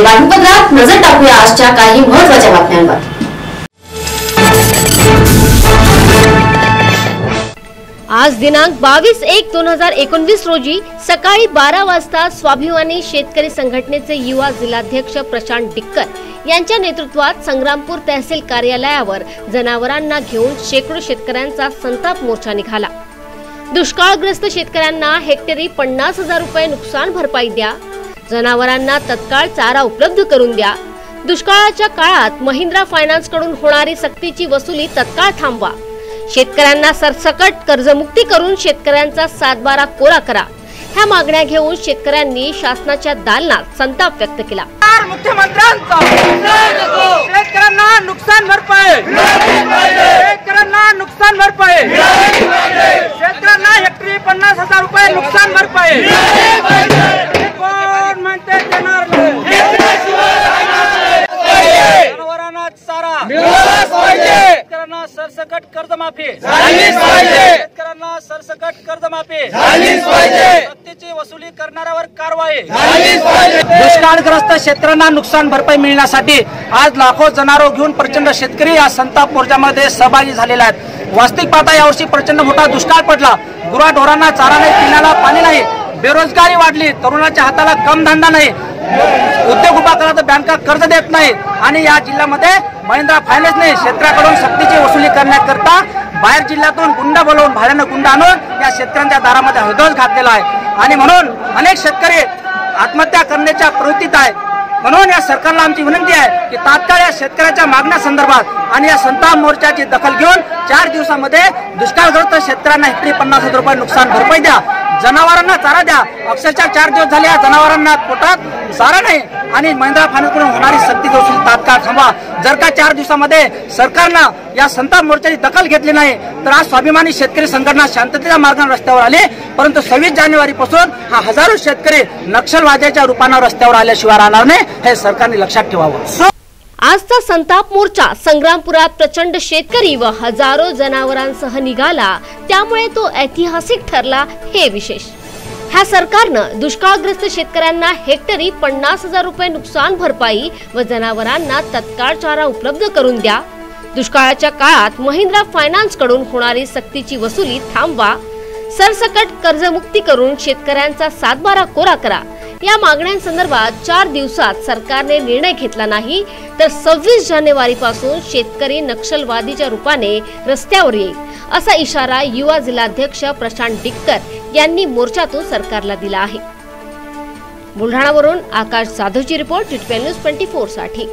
आणि बातमीपत्रात नजर टाकूया आजच्या काही महत्त्वाच्या बातम्यांवर. आज दिनांक बावीस एक दोन हजार एकोणवीस रोजी सकाळी बारा वाजता स्वाभिमानी शेतकरी संघटनेचे युवा जिल्हाध्यक्ष प्रशांत डिक्कर यांच्या नेतृत्वात संग्रामपूर तहसील कार्यालयावर जनावरांना घेऊन शेकडो शेतकऱ्यांचा संताप मोर्चा निघाला. दुष्काळग्रस्त शेतकऱ्यांना हेक्टरी पन्नास हजार रुपये नुकसान भरपाई द्या जनावरांना तत्काळ चारा उपलब्ध करून द्या. दुष्काळाच्या काळात महिंद्रा फायनान्सकडून होणारी सक्तीची वसुली तत्काळ थांबवा. शेतकऱ्यांना सरसकट कर्जमुक्ती करून शेतकऱ्यांचा सातबारा कोरा करा. ह्या मागण्या घेऊन शेतकऱ्यांनी शासनाच्या दालनात संताप व्यक्त केला. मुख्यमंत्र्यांचा. शेतकऱ्यांना नुकसान भरपाई. शेतकऱ्यांना नुकसान भरपाई. शेतकऱ्यांना हेक्टरी पन्नास हजार रुपये नुकसान भरपाई हे कोण म्हणते देणार नाही? जनावरांना चारा शेतकऱ्यांना सरसकट कर्जमाफी. शेतकऱ्यांना सरसकट कर्जमाफी. सक्तीची वसुली करणाऱ्यावर कारवाई. दुष्काळग्रस्त शेतकऱ्यांना नुकसान भरपाई मिळण्यासाठी आज लाखो जनावरे घेऊन प्रचंड शेतकरी या संताप मोर्चामध्ये सहभागी झालेले आहेत. वास्तविक पाहता यावर्षी प्रचंड मोठा दुष्काळ पडला. गुराढोरांना चारा नाही पिण्याला पाणी नाही. बेरोजगारी वाढली. तरुणाच्या हाताला कम धंदा नाही. उद्योग उभा बँका कर्ज देत नाहीत. आणि या जिल्ह्यामध्ये महिंद्रा फायनान्सने शेतकऱ्याकडून सक्तीची वसुली करण्याकरता बाहेर जिल्ह्यातून गुंड बोलवून भाड्यानं गुंड आणून या शेतकऱ्यांच्या दारामध्ये हदस घातलेला आहे. आणि म्हणून अनेक शेतकरी आत्महत्या करण्याच्या प्रवृत्तीत आहे. म्हणून या सरकारला आमची विनंती आहे की तात्काळ या शेतकऱ्याच्या मागण्या संदर्भात आणि या संताप मोर्चाची दखल घेऊन चार दिवसामध्ये दुष्काळग्रस्त शेतकऱ्यांना हेक्टरी पन्नास हजार रुपये नुकसान भरपाई द्या. जनावरांना चारा द्या. अक्षरशः चार दिवस झाले या जनावरांना पोटात चारा नाही. आणि महिंद्रा फायनान्सकडून होणारी सक्ती वसुली तात्काळ थांबा जर का चार दिवसामध्ये सरकारनं या संताप मोर्चाची दखल घेतली नाही तर आज स्वाभिमानी शेतकरी संघटना शांततेच्या मार्गाने रस्त्यावर आले. परंतु सव्वीस जानेवारी पासून हा हजारो शेतकरी नक्षलवाद्याच्या रूपानं रस्त्यावर आल्याशिवाय राहणार नाही. हे सरकारने लक्षात ठेवावं. आजचा संताप मोर्चा संग्रामपुरात प्रचंड शेतकरी व हजारो जनावरांसह निघाला. त्यामुळे तो ऐतिहासिक ठरला हे विशेष. ह्या सरकारनं दुष्काळग्रस्त शेतकऱ्यांना हेक्टरी पन्नास हजार रुपये नुकसान भरपाई व जनावरांना तत्काळ चारा उपलब्ध करून द्या. दुष्काळाच्या काळात महिंद्रा फायनान्सकडून होणारी सक्तीची वसुली थांबवा. सरसकट कर्जमुक्ती करून शेतकऱ्यांचा सातबारा कोरा करा. या मागण्यांसंदर्भात चार दिवसात सरकारने निर्णय घेतला नाही तर सव्वीस जानेवारी पासून शेतकरी नक्षलवादीच्या रूपाने रस्त्यावर येईल असा इशारा युवा जिल्हाध्यक्ष प्रशांत डिक्कर यांनी मोर्चातून सरकारला दिला आहे. बुलढाणावरून आकाश जाधवची रिपोर्ट न्यूज ट्वेंटी फोरसाठी.